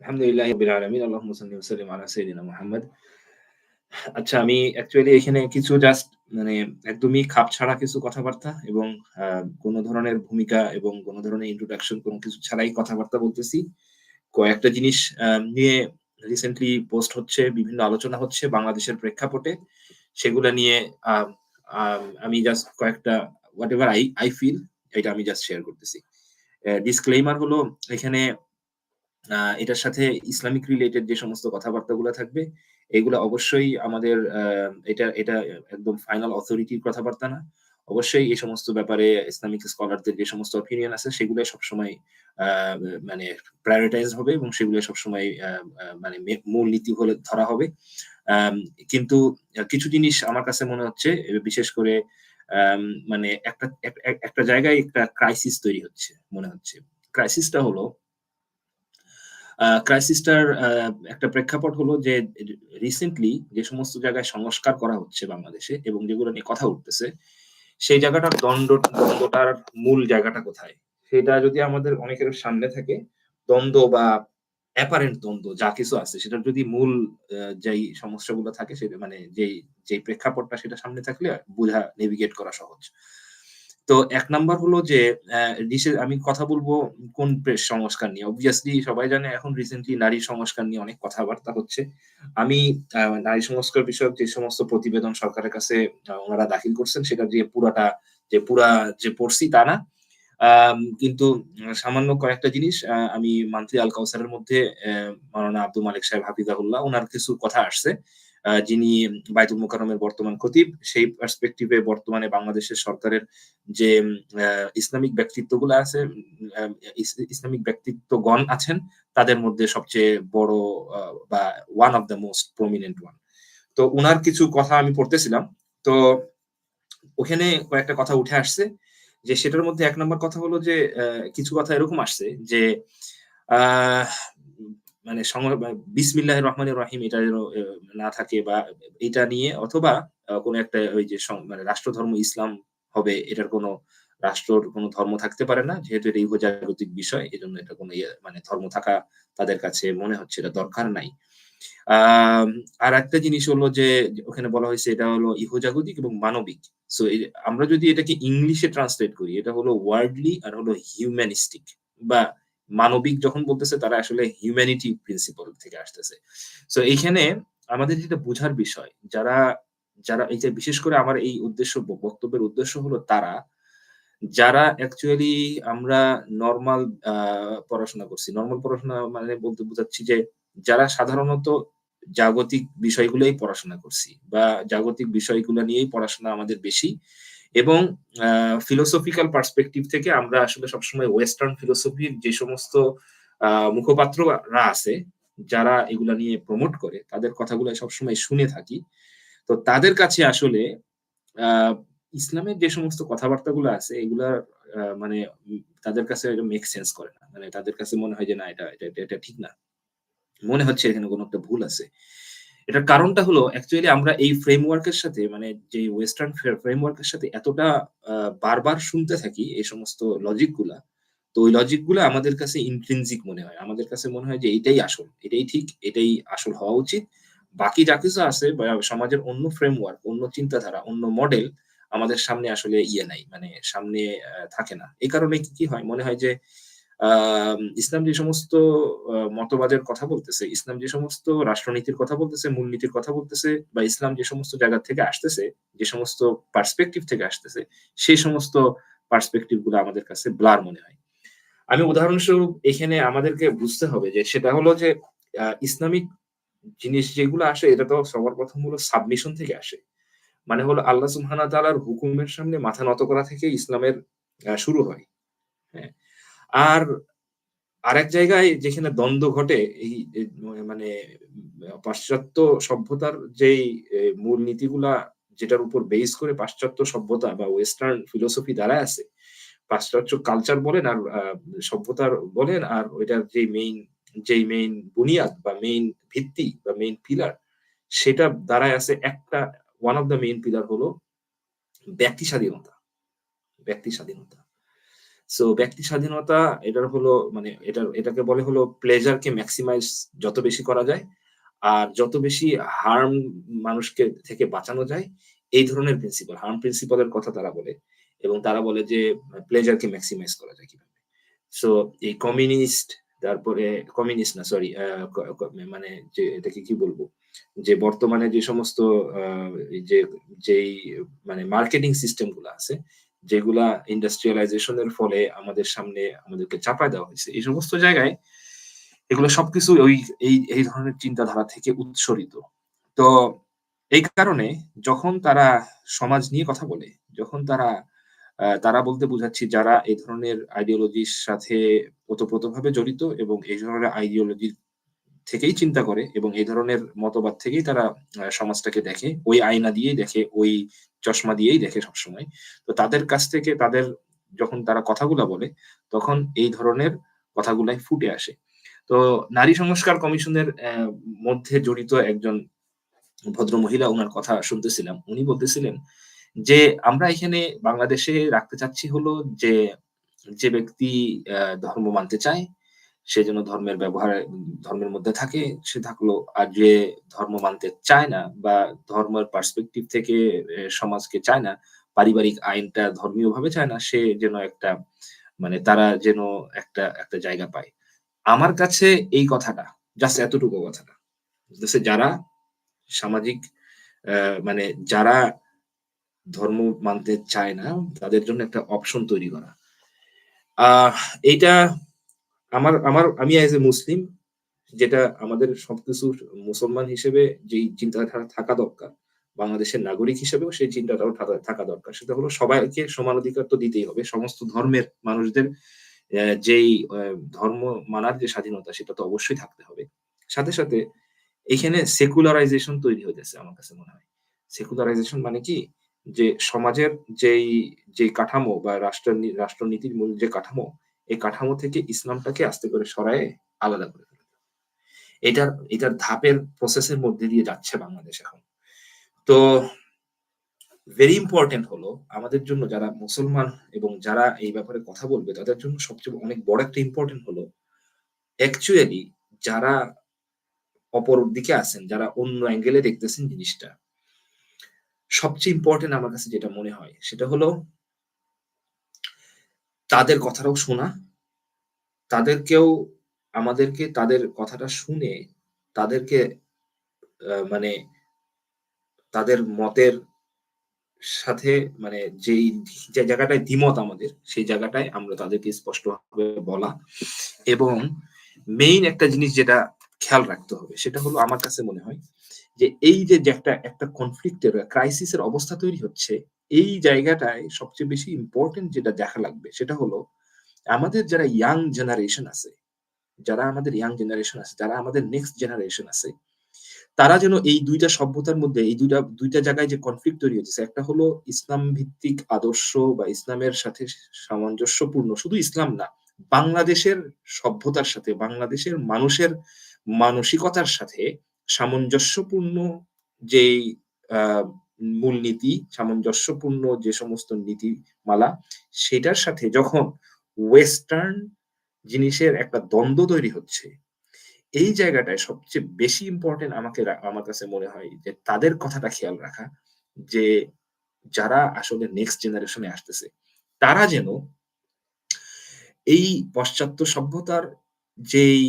আলহামদুলিল্লাহ রাব্বিল আলামিন। ওয়া সাল্লিম আলা সাইয়্যিদিনা মুহাম্মাদ। আচ্ছা আমি অ্যাকচুয়ালি এখানে কিছু জাস্ট মানে একদমই খাপছাড়া কিছু কথাবার্তা এবং কোন ধরনের ভূমিকা এবং কোন ধরনের introduction কোন কিছু ছাড়াই কথাবার্তা বলতেছি। কয়েকটা জিনিস নিয়ে রিসেন্টলি পোস্ট হচ্ছে, বিভিন্ন আলোচনা হচ্ছে বাংলাদেশের প্রেক্ষাপটে। সেগুলা নিয়ে আমি জাস্ট কয়েকটা হোয়াটএভার আই আই ফিল এটা আমি জাস্ট শেয়ার করতেছি। ডিসক্লেইমার হলো এখানে এটার সাথে ইসলামিক রিলেটেড যে সমস্ত কথাবার্তাগুলা থাকবে, এগুলা অবশ্যই আমাদের এটা এটা একদম ফাইনাল অথরিটির কথাবার্তা না। অবশ্যই এই সমস্ত ব্যাপারে ইসলামিক স্কলারদের যে সমস্ত অপিনিয়ন আছে সেগুলো সবসময় মানে প্রায়োরিটাইজড হবে এবং সেগুলো সবসময় মানে মূল নীতি হলে ধরা হবে। কিন্তু কিছু জিনিস আমার কাছে মনে হচ্ছে বিশেষ করে মানে একটা এক এক একটা জায়গায় একটা ক্রাইসিস তৈরি হচ্ছে মনে হচ্ছে। ক্রাইসিসটা হলো ক্রাইসিসটার একটা প্রেক্ষাপট হলো যে রিসেন্টলি যে সমস্ত জায়গায় সংস্কার করা হচ্ছে বাংলাদেশে এবং যেগুলো নিয়ে কথা উঠতেছে, সেই জায়গাটার দ্বন্দ্ব দ্বন্দ্বটার মূল জায়গাটা কোথায়? সেটা যদি আমাদের অনেকের সামনে থাকে, দ্বন্দ্ব বা অ্যাপারেন্ট দ্বন্দ্ব যা কিছু আছে সেটার যদি মূল যেই সমস্যাগুলো থাকে সেটা মানে যেই যেই প্রেক্ষাপটটা সেটা সামনে থাকলে বুঝা নেভিগেট করা সহজ। তো এক নাম্বার হলো যে আমি কথা বলব কোন প্রেস সংস্কার নিয়ে। অবভিয়াসলি সবাই জানে এখন রিসেন্টলি নারী সংস্কার নিয়ে অনেক কথাবার্তা হচ্ছে। আমি নারী সংস্কার বিষয়ক যে সমস্ত প্রতিবেদন সরকারের কাছে আ উনারা দাখিল করছেন, সেটা যে পুরাটা, যে পুরা, যে পড়ছি তা না। কিন্তু সামান্য কয়েকটা জিনিস আমি মান্থলি আল কাউসারের মধ্যে মাওলানা আব্দুল মালিক সাহেব হাফিজাহুল্লাহ, ওনার কিছু কথা আসছে। যিনি বায়তুল মোকারমের বর্তমান খতিব। সেই পার্সপেক্টিভ বর্তমানে বাংলাদেশের সরকারের যে ইসলামিক ব্যক্তিত্বগুলা আছে, ইসলামিক ব্যক্তিত্বগণ আছেন, তাদের মধ্যে সবচেয়ে বড় বা one of the most prominent one. তো উনার কিছু কথা আমি পড়তেছিলাম। তো ওখানে কয়েকটা কথা উঠে আসছে। যে সেটার মধ্যে এক নম্বর কথা হলো যে কিছু কথা এরকম আসছে যে মানে সং বিসমিল্লাহির রহমানির রহিম এটা যেন না থাকে বা এটা নিয়ে অথবা কোন একটা ওই যে মানে রাষ্ট্রধর্ম ইসলাম হবে, এটার কোন রাষ্ট্রর কোন ধর্ম থাকতে পারে না। যেহেতু এটা ইহজাগতিক বিষয় এই জন্য এটা কোন ইয়ে মানে ধর্ম থাকা তাদের কাছে মনে হচ্ছে এটা দরকার নাই। আর একটা জিনিস হলো যে, ওখানে বলা হয়েছে এটা হলো ইহজাগতিক এবং মানবিক। সো আমরা যদি এটাকে ইংলিশে ট্রান্সলেট করি, এটা হলো ওয়ার্ল্ডলি আর হলো হিউম্যানিস্টিক বা মানবিক যখন বলতেছে তারা আসলে হিউম্যানিটি প্রিন্সিপাল থেকে আসতেছে। সো এইখানে আমাদের যেটা বোঝার বিষয় যারা, যারা এই যে বিশেষ করে আমার এই উদ্দেশ্য বক্তব্যের উদ্দেশ্য হলো তারা, যারা অ্যাকচুয়ালি আমরা নর্মাল পড়াশোনা করছি। নর্মাল পড়াশোনা মানে বলতে বোঝাচ্ছি যে যারা সাধারণত জাগতিক বিষয়গুলোই পড়াশোনা করছি বা জাগতিক বিষয়গুলো নিয়েই পড়াশোনা আমাদের বেশি এবং ফিলোসফিক্যাল পার্সপেক্টিভ থেকে আমরা আসলে সবসময় ওয়েস্টার্ন ফিলোসফির যে সমস্ত মুখপাত্ররা আছে, যারা এগুলা নিয়ে প্রমোট করে তাদের কথাগুলো সবসময় শুনে থাকি। তো তাদের কাছে আসলে ইসলামের যে সমস্ত কথাবার্তাগুলো আছে এগুলা মানে তাদের কাছে মেক সেন্স করে না। মানে তাদের কাছে মনে হয় যে না এটা এটা এটা ঠিক না। মনে হচ্ছে এখানে কোনো একটা ভুল আছে। এটার কারণটা হলো অ্যাকচুয়ালি আমরা এই ফ্রেমওয়ার্ক এর সাথে মানে যে ওয়েস্টার্ন ফ্রে ফ্রেমওয়ার্ক এর সাথে এতটা বারবার শুনতে থাকি এই সমস্ত লজিকগুলা। তো ওই লজিকগুলা আমাদের কাছে ইন্ট্রিনসিক মনে হয়। আমাদের কাছে মনে হয় যে এটাই আসল, এটাই ঠিক, এটাই আসল হওয়া উচিত। বাকি যা কিছু আছে সমাজের অন্য ফ্রেমওয়ার্ক, অন্য চিন্তাধারা, অন্য মডেল আমাদের সামনে আসলে ইয়ে নাই। মানে সামনে থাকে না। এই কারণে কি, হয়? মনে হয় যে ইসলাম যে সমস্ত মতবাদের কথা বলতেছে, ইসলাম যে সমস্ত রাষ্ট্রনীতির কথা বলতেছে, মূলনীতির কথা বলতেছে বা ইসলাম যে সমস্ত জায়গা থেকে আসতেছে, যে সমস্ত পার্সপেক্টিভ থেকে আসতেছে, সেই সমস্ত পার্সপেক্টিভগুলো আমাদের কাছে ব্লার মনে হয়। আমি উদাহরণস্বরূপ এখানে আমাদেরকে বুঝতে হবে যে সেটা হলো যে ইসলামিক জিনিস যেগুলো আসে এটা তো সবার ১ম হলো সাবমিশন থেকে আসে। মানে হলো আল্লাহ সুবহানাহু ওয়া তাআলার হুকুমের সামনে মাথা নত করা থেকে ইসলামের শুরু হয়। হ্যাঁ? আর আরেক জায়গায় যেখানে দ্বন্দ্ব ঘটে এই মানে পাশ্চাত্য সভ্যতার যেই মূল নীতিগুলা যেটার উপর বেস করে পাশ্চাত্য সভ্যতা বা ওয়েস্টার্ন ফিলোসফি দাঁড়ায় আছে, পাশ্চাত্য কালচার বলেন আর সভ্যতার বলেন আর ওইটার যে মেইন যেই মেইন বুনিয়াদ বা মেইন ভিত্তি বা মেইন পিলার সেটা দাঁড়ায় আছে একটা one of the main pillar হলো ব্যক্তি স্বাধীনতা। ব্যক্তি স্বাধীনতা। সো ব্যক্তি স্বাধীনতা, এটার হলো মানে এটার, এটাকে বলে হলো প্লেজারকে ম্যাক্সিমাইজ যত বেশি করা যায়, আর যত বেশি হার্ম মানুষকে থেকে বাঁচানো যায়, এই ধরনের প্রিন্সিপাল হার্ম প্রিন্সিপালের কথা তারা বলে, এবং তারা বলে যে প্লেজারকে ম্যাক্সিমাইজ করা যায় কীভাবে। সো এই কমিউনিস্ট তারপরে কমিউনিস্ট না সরি মানে যে, এটাকে কি বলব? যে বর্তমানে যে সমস্ত যে, যেই মানে মার্কেটিং সিস্টেমগুলো আছে যেগুলা ইন্ডাস্ট্রিয়ালাইজেশনের ফলে আমাদের সামনে আমাদেরকে চাপায় দেওয়া হয়েছে। এই সমস্ত জায়গায় এগুলো সবকিছু ওই, এই এই ধরনের চিন্তাধারা থেকে উৎসরিত। তো এই কারণে যখন তারা সমাজ নিয়ে কথা বলে, যখন তারা তারা বলতে বুঝাচ্ছি যারা এই ধরনের আইডিওলজির সাথে ওতপ্রোতভাবে জড়িত এবং এই ধরনের আইডিওলজি থেকেই চিন্তা করে এবং এই ধরনের মতবাদ থেকেই তারা সমাজটাকে দেখে, ওই আয়না দিয়েই দেখে, ওই চশমা দিয়েই দেখে সবসময়। তো তাদের কাছ থেকে, তাদের যখন তারা কথাগুলো বলে, তখন এই ধরনের কথাগুলাই ফুটে আসে। তো নারী সংস্কার কমিশনের মধ্যে জড়িত একজন ভদ্র মহিলা ওনার কথা শুনতেছিলাম। উনি বলতেছিলেন যে, আমরা এখানে বাংলাদেশে রাখতে চাচ্ছি হলো যে যে ব্যক্তি ধর্ম মানতে চায় সে যেন ধর্মের ব্যবহার, ধর্মের মধ্যে থাকে, সে থাকল। আর যে ধর্ম মানতে চায় না বা ধর্মের পার্সপেক্টিভ থেকে সমাজকে চায় না, পারিবারিক আইনটা ধর্মীয় ভাবে চায় না, সে যেন একটা মানে তারা যেন একটা একটা জায়গা পায়। আমার কাছে এই কথাটা জাস্ট এতটুকু কথাটা। বুঝতেছে? যারা সামাজিক মানে যারা ধর্ম মানতে চায় না, তাদের জন্য একটা অপশন তৈরি করা। আহ এইটা আমার আমার, আমি এজ এ মুসলিম যেটা আমাদের সবকিছু মুসলমান হিসেবে যেই চিন্তাধারা থাকা দরকার, বাংলাদেশের নাগরিক হিসেবেও সেই চিন্তাটাও থাকা দরকার। সেটা হলো সবাইকে সমান অধিকার তো দিতেই হবে। সমস্ত ধর্মের মানুষদের যেই ধর্ম মানার যে স্বাধীনতা, সেটা তো অবশ্যই থাকতে হবে। সাথে সাথে এখানে সেকুলারাইজেশন তৈরি হতেছে আমার কাছে মনে হয়। সেকুলারাইজেশন মানে কি? যে সমাজের যেই যে কাঠামো বা রাষ্ট্র রাষ্ট্রনীতির মূল যে কাঠামো এই কাঠামো থেকে ইসলামটাকে আস্তে করে সরায়ে আলাদা করে ফেলে এটার এটার ধাপের প্রসেসের মধ্যে দিয়ে যাচ্ছে বাংলাদেশ এখন। তো ভেরি ইম্পর্টেন্ট হলো আমাদের জন্য যারা মুসলমান এবং যারা এই ব্যাপারে কথা বলবে, তাদের জন্য সবচেয়ে অনেক বড় একটা ইম্পর্টেন্ট হলো অ্যাকচুয়ালি যারা অপর দিকে আছেন, যারা অন্য অ্যাঙ্গেলে দেখতেছেন জিনিসটা, সবচেয়ে ইম্পর্টেন্ট আমার কাছে যেটা মনে হয়, সেটা হলো তাদের কথাটাও শোনা। তাদেরকেও, আমাদেরকে তাদের কথাটা শুনে তাদেরকে মানে তাদের মতের সাথে মানে যেই যে জায়গাটায় দ্বিমত আমাদের, সেই জায়গাটায় আমরা তাদেরকে স্পষ্টভাবে বলা। এবং মেইন একটা জিনিস যেটা খেয়াল রাখতে হবে, সেটা হলো আমার কাছে মনে হয় যে এই যে একটা একটা কনফ্লিক্টের ক্রাইসিসের অবস্থা তৈরি হচ্ছে, এই জায়গাটায় সবচেয়ে বেশি ইম্পর্টেন্ট যেটা দেখা লাগবে সেটা হলো আমাদের যারা ইয়াং জেনারেশন আছে, যারা আমাদের ইয়াং জেনারেশন আছে, যারা আমাদের নেক্সট জেনারেশন আছে, তারা যেন এই দুইটা সভ্যতার মধ্যে, এই দুইটা দুইটা জায়গায় যে কনফ্লিক্ট তৈরি হচ্ছে, একটা হলো ইসলাম ভিত্তিক আদর্শ বা ইসলামের সাথে সামঞ্জস্যপূর্ণ, শুধু ইসলাম না, বাংলাদেশের সভ্যতার সাথে, বাংলাদেশের মানুষের মানসিকতার সাথে সামঞ্জস্যপূর্ণ যেই মূলনীতি, সামঞ্জস্যপূর্ণ যে সমস্ত নীতিমালা, সেটার সাথে যখন ওয়েস্টার্ন জিনিসের একটা দ্বন্দ্ব তৈরি হচ্ছে, এই জায়গাটায় সবচেয়ে বেশি ইম্পর্টেন্ট আমাকে আমার কাছে মনে হয় যে তাদের কথাটা খেয়াল রাখা যে যারা আসলে নেক্সট জেনারেশনে আসতেছে, তারা যেন এই পাশ্চাত্য সভ্যতার যেই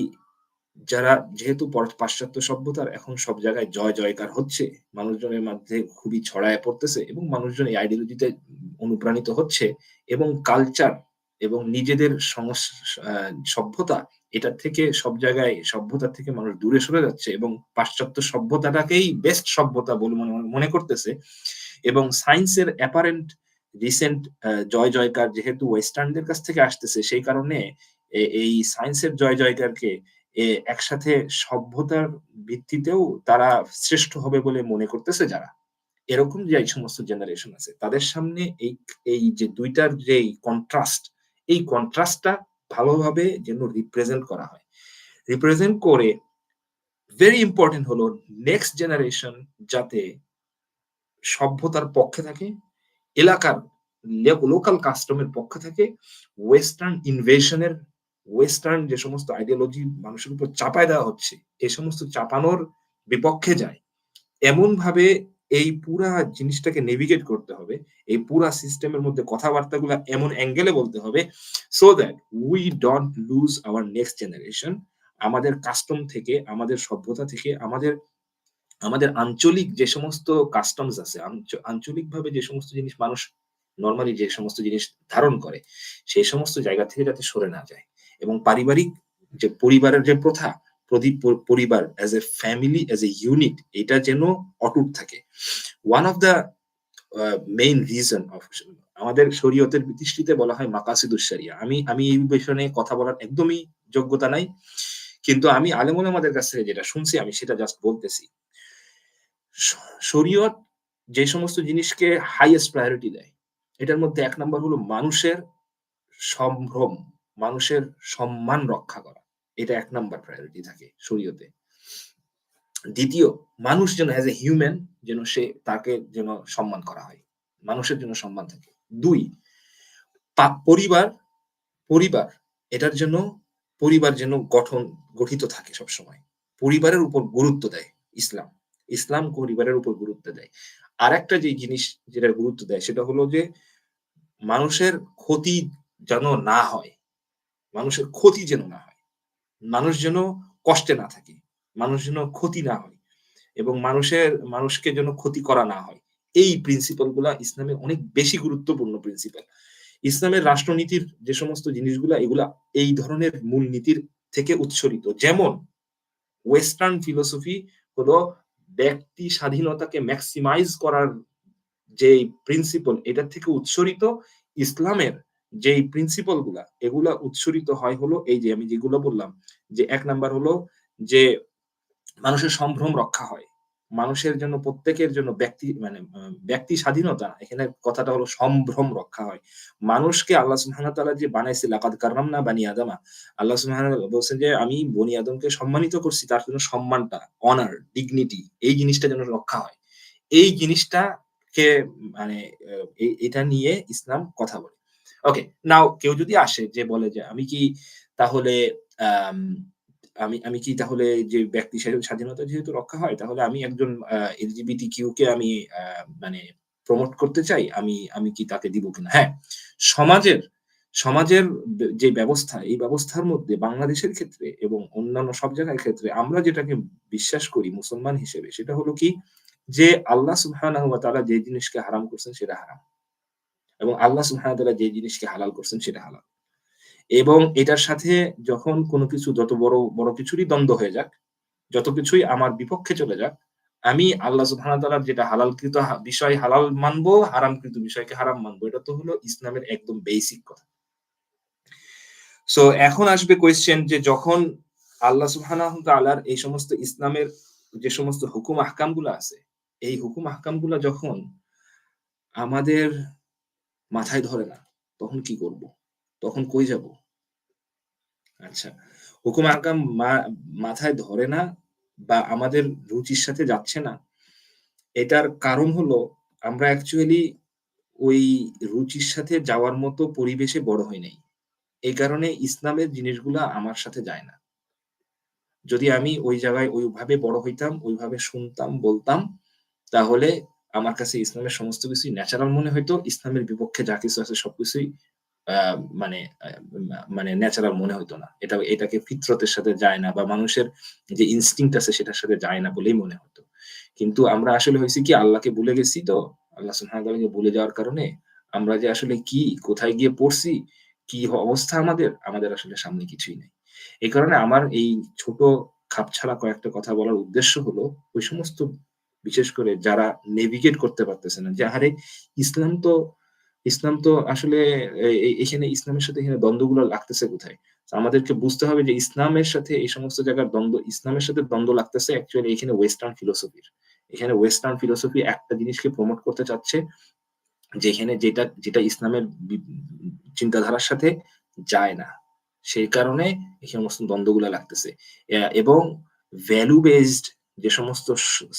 যারা যেহেতু পাশ্চাত্য সভ্যতার, এখন সব জায়গায় জয় জয়কার হচ্ছে, মানুষজনের মধ্যে খুবই ছড়ায় পড়তেছে এবং মানুষজন এই আইডিওলজিতে অনুপ্রাণিত হচ্ছে এবং কালচার এবং নিজেদের সভ্যতা এটার থেকে সব জায়গায়, সভ্যতার থেকে মানুষ দূরে সরে যাচ্ছে এবং পাশ্চাত্য সভ্যতাটাকেই বেস্ট সভ্যতা বলে মনে করতেছে এবং সায়েন্সের অ্যাপারেন্ট রিসেন্ট জয় জয়কার যেহেতু ওয়েস্টার্নদের কাছ থেকে আসতেছে, সেই কারণে এই সায়েন্সের জয় জয়কারকে একসাথে সভ্যতার ভিত্তিতেও তারা শ্রেষ্ঠ হবে বলে মনে করতেছে যারা। এরকম যে এই সমস্ত জেনারেশন আছে, তাদের সামনে এই এই যে দুইটার যে কন্ট্রাস্ট এই কন্ট্রাস্টটা ভালোভাবে যেন রিপ্রেজেন্ট করা হয়। রিপ্রেজেন্ট করে ভেরি ইম্পর্টেন্ট হলো নেক্সট জেনারেশন যাতে সভ্যতার পক্ষে থাকে, এলাকার লোকাল কাস্টমের পক্ষে থেকে ওয়েস্টার্ন ইনভেশনের ওয়েস্টার্ন যে সমস্ত আইডিওলজি মানুষের উপর চাপায় দেওয়া হচ্ছে এই সমস্ত চাপানোর বিপক্ষে যায়। এমন ভাবে এই পুরা জিনিসটাকে নেভিগেট করতে হবে, এই পুরা সিস্টেমের মধ্যে কথাবার্তা কথাবার্তাগুলো এমন অ্যাঙ্গেলে বলতে হবে so that we don't lose our next generation আমাদের কাস্টম থেকে, আমাদের সভ্যতা থেকে, আমাদের আমাদের আঞ্চলিক যে সমস্ত কাস্টমস আছে আঞ্চলিকভাবে যে সমস্ত জিনিস মানুষ নর্মালি যে সমস্ত জিনিস ধারণ করে, সেই সমস্ত জায়গা থেকে যাতে সরে না যায়। এবং পারিবারিক যে পরিবারের যে প্রথা, প্রদীপ পরিবার as a family as a unit এটা যেন অটুট থাকে। One of the main reason of আমাদের শরীয়তের দৃষ্টিতে বলা হয় মাকাসিদুসারিয়া আমি আমি এই বিষয়ে কথা বলার একদমই যোগ্যতা নাই, কিন্তু আমি আলেমুল আমাদের কাছ থেকে যেটা শুনছি, আমি সেটা জাস্ট বলতেছি। শরীয়ত যে সমস্ত জিনিসকে হাইয়েস্ট প্রায়োরিটি দেয়, এটার মধ্যে এক নম্বর হলো মানুষের সম্ভ্রম। মানুষের সম্মান রক্ষা করা। এটা এক নাম্বার প্রায়োরিটি থাকে শরীয়তে। দ্বিতীয়, মানুষ যেন অ্যাজ এ হিউম্যান যেন সে তাকে যেন সম্মান করা হয়। মানুষের জন্য সম্মান থাকে। দুই পরিবার পরিবার, এটার জন্য পরিবার যেন গঠন, গঠিত থাকে সব সময় পরিবারের উপর গুরুত্ব দেয় ইসলাম। ইসলাম পরিবারের উপর গুরুত্ব দেয়। আর একটা যে জিনিস যেটা গুরুত্ব দেয় সেটা হলো যে মানুষের ক্ষতি যেন না হয় মানুষের ক্ষতি যেন না হয়। মানুষ যেন কষ্টে না থাকে, মানুষ যেন ক্ষতি না হয় এবং মানুষের, মানুষকে যেন ক্ষতি করা না হয়। এই প্রিন্সিপালগুলা ইসলামের অনেক বেশি গুরুত্বপূর্ণ প্রিন্সিপাল ইসলামের রাষ্ট্রনীতির যে সমস্ত জিনিসগুলা, এগুলা এই ধরনের মূল নীতির থেকে উৎসরিত যেমন ওয়েস্টার্ন ফিলোসফি হলো ব্যক্তি স্বাধীনতাকে ম্যাক্সিমাইজ করার যে প্রিন্সিপাল এটার থেকে উৎসরিত ইসলামের যে প্রিন্সিপালগুলা, এগুলা উৎসরিত হয় হলো এই যে আমি যেগুলো বললাম, যে এক নাম্বার হলো যে মানুষের সম্ভ্রম রক্ষা হয়। মানুষের জন্য, প্রত্যেকের জন্য ব্যক্তি মানে ব্যক্তি স্বাধীনতা এখানে কথাটা হলো সম্ভ্রম রক্ষা হয়। মানুষকে আল্লাহ সুহানা যে বানাইছে, লাকাদ কাররাম না বানি আদামা, আল্লাহ সুহান বলছেন যে, আমি বনি আদমকে সম্মানিত করছি, তার জন্য সম্মানটা অনার ডিগনিটি এই জিনিসটা যেন রক্ষা হয়। এই জিনিসটাকে মানে এটা নিয়ে ইসলাম কথা বলে। ওকে নাও কেউ যদি আসে যে বলে যে আমি কি তাহলে, আমি আমি কি তাহলে যে ব্যক্তি স্বাধীনতা যেহেতু রক্ষা হয়, তাহলে আমি একজন এলজিবিটি কিউ কে আমি মানে প্রমোট করতে চাই, আমি আমি কি তাকে দিব কিনা? হ্যাঁ সমাজের সমাজের যে ব্যবস্থা, এই ব্যবস্থার মধ্যে বাংলাদেশের ক্ষেত্রে এবং অন্যান্য সব জায়গার ক্ষেত্রে আমরা যেটাকে বিশ্বাস করি মুসলমান হিসেবে, সেটা হলো কি যে আল্লাহ সুবহানাহু তাআলা যে জিনিসকে হারাম করছেন সেটা হারাম। এবং আল্লাহ সুবহানাহু যে জিনিসকে হালাল করছেন সেটা হালাল। এবং এটার সাথে যখন কোনো কিছু যত বড় বড় কিছুরই দ্বন্দ্ব হয়ে যাক, যত কিছুই আমার বিপক্ষে চলে যাক, আমি আল্লাহ সুবহানাহু যেটা হালালকৃত বিষয় হালাল মানবো, হারামকৃত বিষয়কে হারাম মানবো, এটা তো হলো ইসলামের একদম বেসিক কথা। সো এখন আসবে কোয়েশ্চেন যে যখন আল্লাহ সুবহানাহু তাআলার এই সমস্ত ইসলামের যে সমস্ত হুকুম আহকাম আছে, এই হুকুম আহকাম যখন আমাদের মাথায় ধরে না, তখন কি করব? তখন কই যাব? আচ্ছা হুকুম আহকাম মাথায় ধরে না বা আমাদের রুচির সাথে যাচ্ছে না, এটার কারণ হলো আমরা অ্যাকচুয়ালি ওই রুচির সাথে যাওয়ার মতো পরিবেশে বড় হই নাই। এই কারণে ইসলামের জিনিসগুলা আমার সাথে যায় না। যদি আমি ওই জায়গায় ওইভাবে বড় হইতাম, ওইভাবে শুনতাম, বলতাম, তাহলে আমার কাছে ইসলামের সমস্ত কিছুই ন্যাচারাল মনে হইতো, ইসলামের বিপক্ষে যা কিছু আছে সবকিছুই মানে মানে ন্যাচারাল মনে হতো না। এটা, এটাকে ফিতরতের সাথে যায় না বা মানুষের যে ইনস্টিংক্ট আছে সেটার সাথে যায় না বলেই মনে হতো। কিন্তু আমরা আসলে হয়েছি কি, আল্লাহকে ভুলে গেছি তো, আল্লাহ সুহানকে ভুলে যাওয়ার কারণে আমরা যে আসলে কি, কোথায় গিয়ে পড়ছি, কি অবস্থা আমাদের আমাদের আসলে সামনে কিছুই নেই। এই কারণে আমার এই ছোট খাপ ছাড়া কয়েকটা কথা বলার উদ্দেশ্য হলো, ওই সমস্ত বিশেষ করে যারা নেভিগেট করতে পারতেছে না যে, আরে ইসলাম তো ইসলাম তো আসলে এখানে ইসলামের সাথে এখানে দ্বন্দ্বগুলো লাগতেছে কোথায়? আমাদেরকে বুঝতে হবে যে ইসলামের সাথে এই সমস্ত জায়গার দ্বন্দ্ব, ইসলামের সাথে দ্বন্দ্ব লাগতেছে অ্যাকচুয়ালি এখানে ওয়েস্টার্ন ফিলোসফির এখানে ওয়েস্টার্ন ফিলোসফি একটা জিনিসকে প্রমোট করতে চাচ্ছে যেখানে যেটা যেটা ইসলামের চিন্তাধারার সাথে যায় না। সেই কারণে এই সমস্ত দ্বন্দ্বগুলো লাগতেছে। এবং ভ্যালু বেসড যে সমস্ত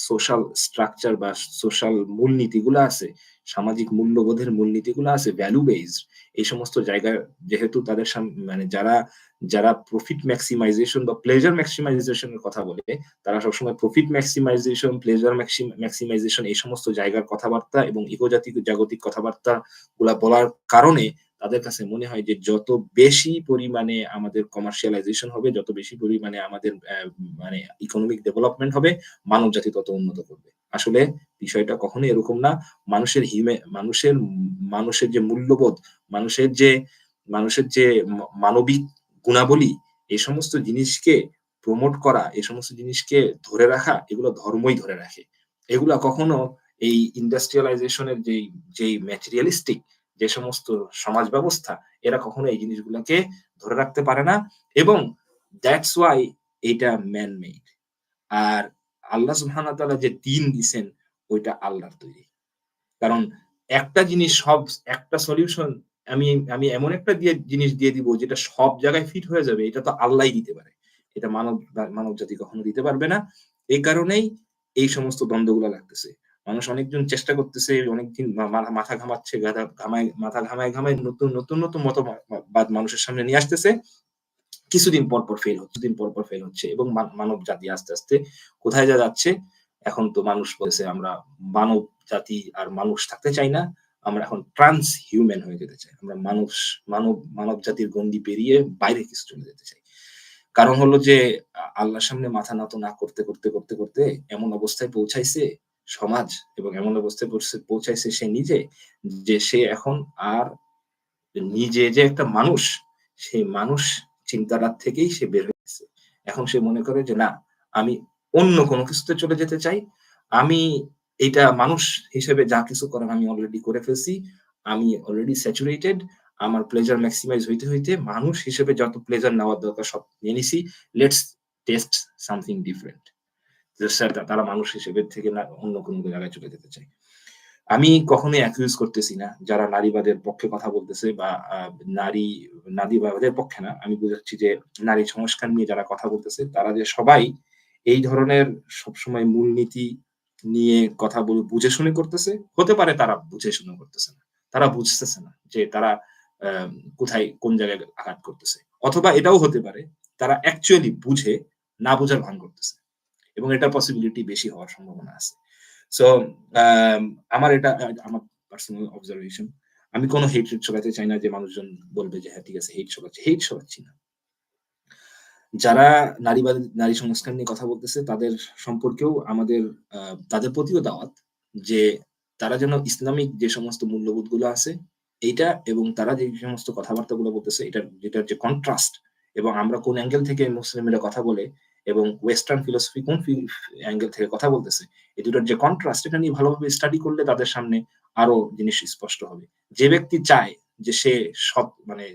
সোশ্যাল স্ট্রাকচার বা সোশ্যাল মূলনীতিগুলো আছে, সামাজিক মূল্যবোধের মূলনীতিগুলো আছে ভ্যালু বেসড এই সমস্ত জায়গায় যেহেতু তাদের মানে যারা যারা প্রফিট ম্যাক্সিমাইজেশন বা প্লেজার ম্যাক্সিমাইজেশনের কথা বলে, তারা সবসময় প্রফিট ম্যাক্সিমাইজেশন প্লেজার ম্যাক্সিমাইজেশন এই সমস্ত জায়গার কথাবার্তা এবং ইকোজাতিক জাগতিক কথাবার্তা গুলা বলার কারণে তাদের কাছে মনে হয় যে যত বেশি পরিমাণে আমাদের কমার্শিয়ালাইজেশন হবে, যত বেশি পরিমাণে আমাদের মানে ইকোনমিক ডেভেলপমেন্ট হবে মানব জাতি তত উন্নত করবে। আসলে বিষয়টা কখনো এরকম না। মানুষের হিমে মানুষের মানুষের যে মূল্যবোধ, মানুষের যে মানুষের যে মানবিক গুণাবলী এই সমস্ত জিনিসকে প্রমোট করা এই সমস্ত জিনিসকে ধরে রাখা, এগুলো ধর্মই ধরে রাখে। এগুলা কখনো এই ইন্ডাস্ট্রিয়ালাইজেশনের যেই যেই ম্যাটেরিয়ালিস্টিক যে সমস্ত সমাজ ব্যবস্থা, এরা কখনো এই জিনিসগুলোকে ধরে রাখতে পারে না এবং দ্যাটস ওয়াই এটা ম্যান মেড আর আল্লাহ সুবহানাহু যে দিন দিছেন, ওইটা আল্লাহর তৈরি। কারণ একটা জিনিস সব, একটা সলিউশন আমি আমি এমন একটা দিয়ে, জিনিস দিয়ে দিব যেটা সব জায়গায় ফিট হয়ে যাবে, এটা তো আল্লাহই দিতে পারে। এটা মানব মানব জাতি কখনো দিতে পারবে না। এই কারণেই এই সমস্ত দ্বন্দ্বগুলো লাগতেছে। মানুষ অনেকজন চেষ্টা করতেছে, অনেকদিন মাথা ঘামাচ্ছে ঘামায়, মাথা ঘামায় ঘামায়, নতুন নতুন নতুন মতবাদ মানুষের সামনে নিয়ে আসতেছে। কিছুদিন পর পর ফেল হচ্ছে দিন পর পর ফেল হচ্ছে এবং মানব জাতি আস্তে আস্তে কোথায় যা যাচ্ছে, এখন তো মানুষ বলছে আমরা মানব জাতি আর মানুষ থাকতে চাই না, আমরা এখন ট্রান্স হিউম্যান হয়ে যেতে চাই। আমরা মানুষ, মানব মানব জাতির গন্ডি পেরিয়ে বাইরে কিছু চলে যেতে চাই। কারণ হলো যে আল্লাহর সামনে মাথা নত না করতে করতে করতে করতে এমন অবস্থায় পৌঁছাইছে সমাজ এবং এমন অবস্থায় পৌঁছাইছে সে নিজে, যে সে এখন আর নিজে যে একটা মানুষ, সেই মানুষ চিন্তারাত থেকেই সে বের হয়েছে এখন সে মনে করে যে, না, আমি অন্য কোনো কিছুতে চলে যেতে চাই। আমি এটা মানুষ হিসেবে যা কিছু করার আমি অলরেডি করে ফেলছি। আমি অলরেডি স্যাচুরেটেড আমার প্লেজার ম্যাক্সিমাইজ হইতে হইতে মানুষ হিসেবে যত প্লেজার নেওয়ার দরকার সব নিয়ে নিছি। লেটস টেস্ট সামথিং ডিফারেন্ট তারা মানুষ হিসেবে থেকে না, অন্য কোনো জায়গায় চলে যেতে চায়। আমি কখনোই অ্যাকিউজ করতেছি না, যারা নারীবাদের পক্ষে কথা বলতেছে বা নারী, নারীবাদের পক্ষে না। আমি বুঝাচ্ছি যে নারী সংস্কার নিয়ে যারা কথা বলতেছে, তারা যে সবাই এই ধরনের সবসময় মূলনীতি নিয়ে কথা বলে, বুঝে শুনে করতেছে, হতে পারে তারা বুঝে শুনে করতেছে না। তারা বুঝতেছে না যে তারা কোথায় কোন জায়গায় আঘাত করতেছে। অথবা এটাও হতে পারে, তারা অ্যাকচুয়ালি বুঝে না বোঝার ভান করতেছে। এবং এটা পসিবিলিটি বেশি হওয়ার সম্ভাবনা আছে। সো আমার এটা, আমার পার্সোনাল অবজারভেশন আমি কোনো হেট ছড়াতে চাই না যে মানুষজন বলবে যে হ্যাঁ ঠিক আছে হেট ছড়াচ্ছে হেট ছড়াচ্ছি না। যারা নারীবাদ, নারী সংস্কার নিয়ে কথা বলতেছে, তাদের সম্পর্কেও আমাদের তাদের প্রতিও দাওয়াত যে, তারা যেন ইসলামিক যে সমস্ত মূল্যবোধগুলো আছে, এইটা এবং তারা যে সমস্ত কথাবার্তা গুলো বলতেছে এটা যেটার যে কন্ট্রাস্ট এবং আমরা কোন অ্যাঙ্গেল থেকে মুসলিমরা কথা বলে এবং ওয়েস্টার্ন ফিলোসফি কোন অ্যাঙ্গেল থেকে কথা বলতেছে, এই দুটোর যে কন্ট্রাস্ট এটা নিয়ে ভালোভাবে স্টাডি করলে তাদের সামনে আরও জিনিস স্পষ্ট হবে। যে ব্যক্তি চায় যে সে সব মানে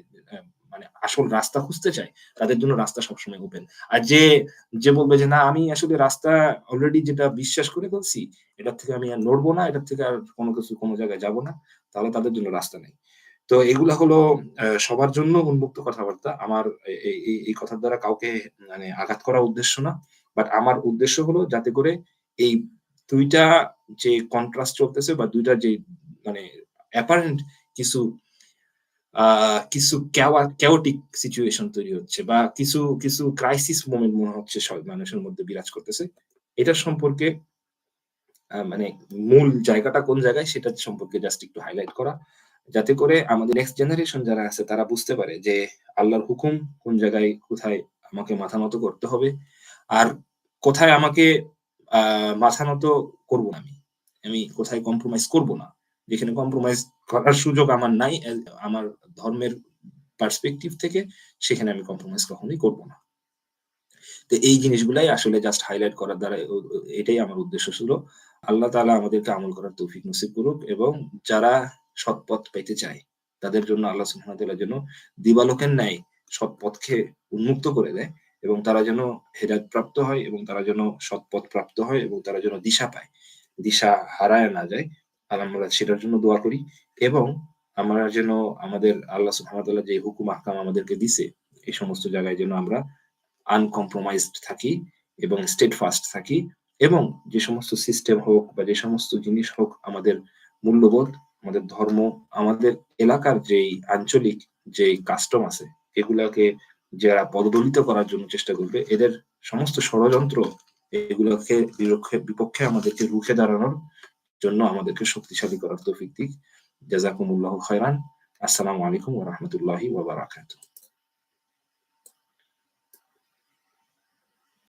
মানে আসল রাস্তা খুঁজতে চায়, তাদের জন্য রাস্তা সবসময় ওপেন আর যে যে বলবে যে, না, আমি আসলে রাস্তা অলরেডি যেটা বিশ্বাস করে ফেলছি, এটার থেকে আমি আর নড়বো না, এটার থেকে আর কোনো কিছু কোনো জায়গায় যাব না, তাহলে তাদের জন্য রাস্তা নেই। তো এগুলা হলো সবার জন্য উন্মুক্ত কথাবার্তা। আমার এই কথার দ্বারা কাউকে মানে আঘাত করা উদ্দেশ্য না। বাট আমার উদ্দেশ্য হলো যাতে করে এই দুইটা যে কন্ট্রাস্ট চলতেছে বা দুইটা যে মানে অ্যাপারেন্ট কিছু কিছু ক্যাওটিক সিচুয়েশন তৈরি হচ্ছে বা কিছু কিছু ক্রাইসিস মোমেন্ট মনে হচ্ছে সব মানুষের মধ্যে বিরাজ করতেছে। এটার সম্পর্কে মানে মূল জায়গাটা কোন জায়গায় সেটা সম্পর্কে জাস্ট একটু হাইলাইট করা। যাতে করে আমাদের নেক্সট জেনারেশন যারা আছে, তারা বুঝতে পারে যে আল্লাহর হুকুম কোন জায়গায়, কোথায় আমাকে মাথা নত করতে হবে আর কোথায় আমাকে আহ মাথা নত করব না আমি। আমি কোথায় কম্প্রোমাইজ করব না। যেখানে কম্প্রোমাইজ করার সুযোগ আমার নাই আমার ধর্মের পার্সপেক্টিভ থেকে, সেখানে আমি কম্প্রোমাইজ কখনোই করব না। তো এই জিনিসগুলাই আসলে জাস্ট হাইলাইট করার দ্বারা এটাই আমার উদ্দেশ্য ছিল। আল্লাহ তালা আমাদেরকে আমল করার তৌফিক নসিব করুক এবং যারা সৎ পথ পেতে চায়। তাদের জন্য আল্লাহ সুহামতাল্লাহ যেন দিবালোকের ন্যায় সৎ পথকে উন্মুক্ত করে দেয় এবং তারা যেন হেদায়ত প্রাপ্ত হয় এবং তারা যেন সৎ পথ প্রাপ্ত হয় এবং তারা যেন দিশা পায়। দিশা হারায় না যায়। আলহামদুলিল্লাহ সেটার জন্য দোয়া করি এবং আমরা যেন আমাদের আল্লাহ সুহামতাল্লাহ যে হুকুম আহকাম আমাদেরকে দিছে এই সমস্ত জায়গায় যেন আমরা আনকম্প্রোমাইজড থাকি এবং স্টেট ফাস্ট থাকি এবং যে সমস্ত সিস্টেম হোক বা যে সমস্ত জিনিস হোক আমাদের মূল্যবোধ, আমাদের ধর্ম, আমাদের এলাকার যেই আঞ্চলিক যেই কাস্টম আছে এগুলাকে যারা পদদলিত করার জন্য চেষ্টা করবে এদের সমস্ত ষড়যন্ত্র এগুলোকে বিপক্ষে আমাদেরকে রুখে দাঁড়ানোর জন্য আমাদেরকে শক্তিশালী করার তৌফিক দিক। জাজাকুমুল্লাহ খয়রান। আসসালামু আলাইকুম ওয়া রাহমাতুল্লাহি ওয়া